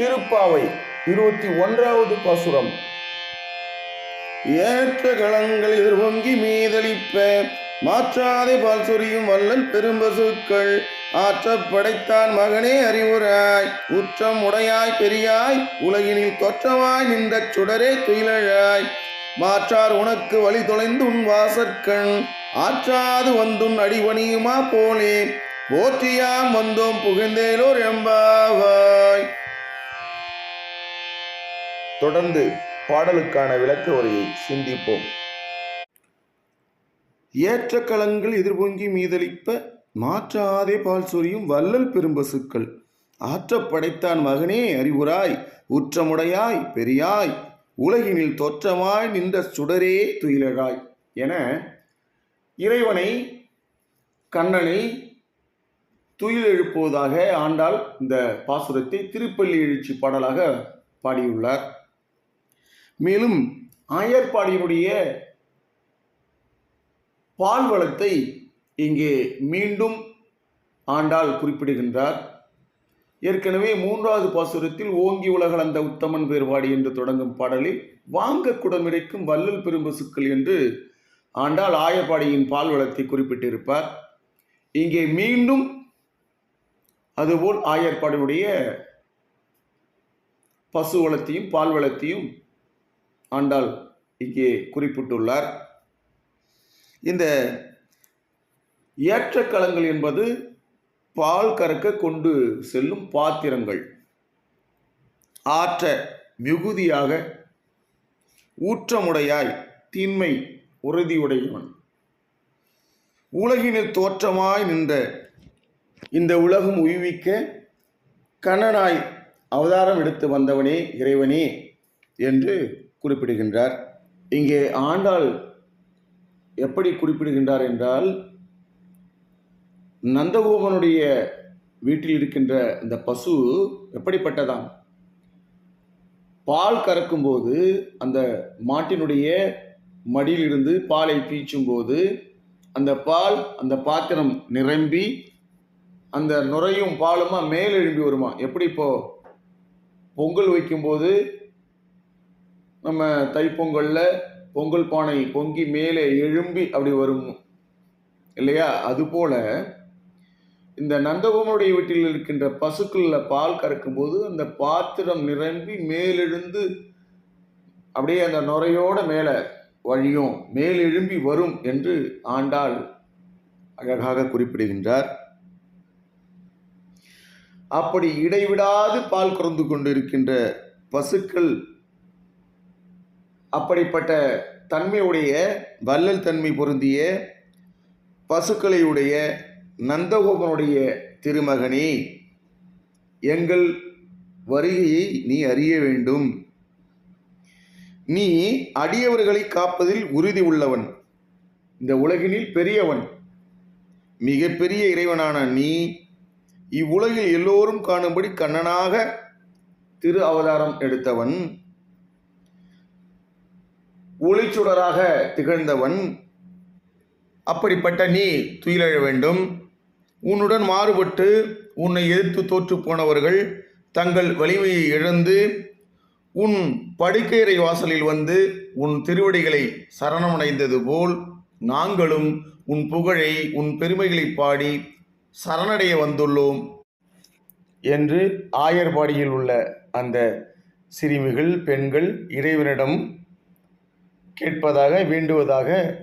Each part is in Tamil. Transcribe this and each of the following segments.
திருப்பாவை இருபத்தி ஒன்றாவது பாசுரம். ஏற்ற களங்கள் எதிர்வங்கி மீதளிப்ப மாற்றாதே பால் சொரியும் வல்லல் பெரும்பசுக்கள். ஆற்ற படைத்தான் மகனே அறிவுராய் உற்றம் உடையாய் பெரியாய் உலகினில் தொற்றவாய் நின்ற சுடரே துயிலழாய். மாற்றார் உனக்கு வழி தொலைந்து உன் வாசற்கண் ஆற்றாது வந்துன் அடிவணியுமா போலே. போற்றியாம் வந்தோம் புகழ்ந்தேலோர் எம்பாவாய். தொடர்ந்து பாடலுக்கான விளக்க உரையை சிந்திப்போம். ஏற்ற களங்கள் எதிர்பொங்கி மீதளிப்ப மாற்றாதே பால் சொரியும் வள்ளல் பெரும்பசுக்கள். ஆற்ற படைத்தான் மகனே அறிவுராய் உற்றமுடையாய் பெரியாய். உலகினில் தோற்றமாய் நின்ற சுடரே துயிலழாய் என இறைவனை கண்ணனை துயில் எழுப்புவதாக ஆண்டாள் இந்த பாசுரத்தை திருப்பள்ளி எழுச்சி பாடலாக பாடியுள்ளார். மேலும் ஆயர்பாடியினுடைய பால் வளத்தை இங்கே மீண்டும் ஆண்டாள் குறிப்பிடுகின்றார். ஏற்கனவே மூன்றாவது பாசுரத்தில் ஓங்கி உலகளந்த உத்தமன் பேர்வாடி என்று தொடங்கும் பாடலில் வாங்க குடமிடைக்கும் வல்லல் பெரும்பசுக்கள் என்று ஆண்டால் ஆயர்பாடியின் பால் வளத்தை குறிப்பிட்டிருப்பார். இங்கே மீண்டும் அதுபோல் ஆயர்பாடியுடைய பசு வளத்தையும் பால் வளத்தையும் ஆண்டாள் இங்கே குறிப்பிட்டுள்ளார். இந்த ஏற்றக்கலங்கள் என்பது பால் கறக்க கொண்டு செல்லும் பாத்திரங்கள். ஆற்ற மிகுதியாக ஊற்றமுடையாய் தீன்மை உறுதியுடையவன். உலகினில் தோற்றமாய் நின்ற இந்த உலகம் உய்விக்க கண்ணனாய் அவதாரம் எடுத்து வந்தவனே இறைவனே என்று குறிப்பிடுகின்றார். இங்கே ஆண்டாள் எப்படி குறிப்பிடுகின்றார் என்றால் நந்தகோபனுடைய வீட்டில் இருக்கின்ற இந்த பசு எப்படிப்பட்டதாம்? பால் கறக்கும்போது அந்த மாட்டினுடைய மடியிலிருந்து பாலை பீச்சும் போது அந்த பால் அந்த பாத்திரம் நிரம்பி அந்த நுரையும் பாலுமா மேலெழும்பி வருமா? எப்படி இப்போ பொங்கல் வைக்கும்போது நம்ம தைப்பொங்கல்ல பொங்கல் பானை பொங்கி மேலே எழும்பி அப்படி வரும். இல்லையா? அதுபோல இந்த நந்தகோமனுடைய வீட்டில் இருக்கின்ற பசுக்களில் பால் கறக்கும்போது அந்த பாத்திரம் நிரம்பி மேலெழுந்து அப்படியே அந்த நுரையோட மேலே வழியும் மேலெழும்பி வரும் என்று ஆண்டாள் அழகாக குறிப்பிடுகின்றார். அப்படி இடைவிடாது பால் கறந்து கொண்டிருக்கின்ற பசுக்கள் அப்படிப்பட்ட தன்மையுடைய வள்ளல் தன்மை பொருந்திய பசுக்களையுடைய நந்தகோபனுடைய திருமகனே எங்கள் வருகையை நீ அறிய வேண்டும். நீ அடியவர்களை காப்பதில் உறுதி உள்ளவன். இந்த உலகினில் பெரியவன் மிகப்பெரிய இறைவனான நீ இவ்வுலகில் எல்லோரும் காணும்படி கண்ணனாக திரு அவதாரம் எடுத்தவன். ஒளிச்சுடராக திகழ்ந்தவன் அப்படிப்பட்ட நீ துயிலழ வேண்டும். உன்னுடன் மாறுபட்டு உன்னை எதிர்த்து தோற்று போனவர்கள் தங்கள் வலிமையை இழந்து உன் படுக்கையறை வாசலில் வந்து உன் திருவடிகளை சரணமடைந்தது போல் நாங்களும் உன் புகழை உன் பெருமைகளை பாடி சரணடைய வந்துள்ளோம் என்று ஆயர்பாடியில் உள்ள அந்த சிறுமிகள் பெண்கள் இறைவனிடம் கேட்பதாக வேண்டுவதாக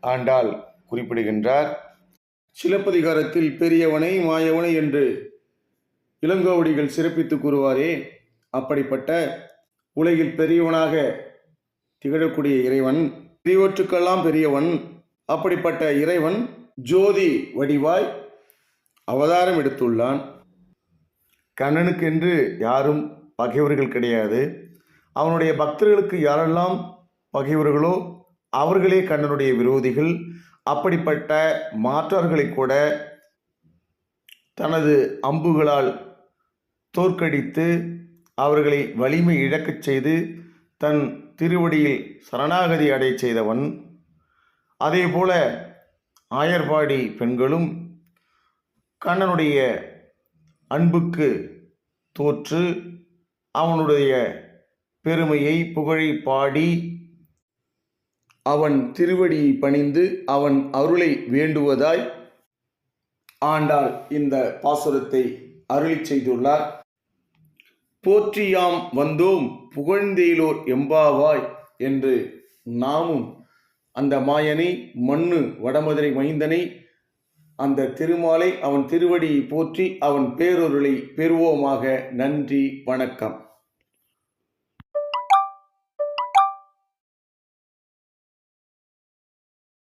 ஆண்டாள் குறிப்பிடுகின்றார். சிலப்பதிகாரத்தில் பெரியவனை மாயவனை என்று இளங்கோவடிகள் சிறப்பித்து கூறுவாரே அப்படிப்பட்ட உலகில் பெரியவனாக திகழக்கூடிய இறைவன் பெரியவற்றுக்கெல்லாம் பெரியவன் அப்படிப்பட்ட இறைவன் ஜோதி வடிவாய் அவதாரம் எடுத்துள்ளான். கண்ணனுக்கென்று யாரும் பகைவர்கள் கிடையாது. அவனுடைய பக்தர்களுக்கு யாரெல்லாம் பகைவர்களோ அவர்களே கண்ணனுடைய விரோதிகள் அப்படிப்பட்ட மாற்றார்களை கூட தனது அம்புகளால் தோற்கடித்து அவர்களை வலிமை இழக்கச் செய்து தன் திருவடியில் சரணாகதி அடையச் செய்தவன். அதேபோல ஆயர்பாடி பெண்களும் கண்ணனுடைய அன்புக்கு தோற்று அவனுடைய பெருமையை புகழை பாடி அவன் திருவடியை பணிந்து அவன் அருளை வேண்டுவதாய் ஆண்டாள் இந்த பாசுரத்தை அருளி செய்துள்ளார். போற்றியாம் வந்தோம் புகழ்ந்தேலோர் எம்பாவாய் என்று நாமும் அந்த மாயனை மண்ணு வடமதுரை மைந்தனை அந்த திருமாலை அவன் திருவடியை போற்றி அவன் பேரொருளை பெறுவோமாக நன்றி வணக்கம்.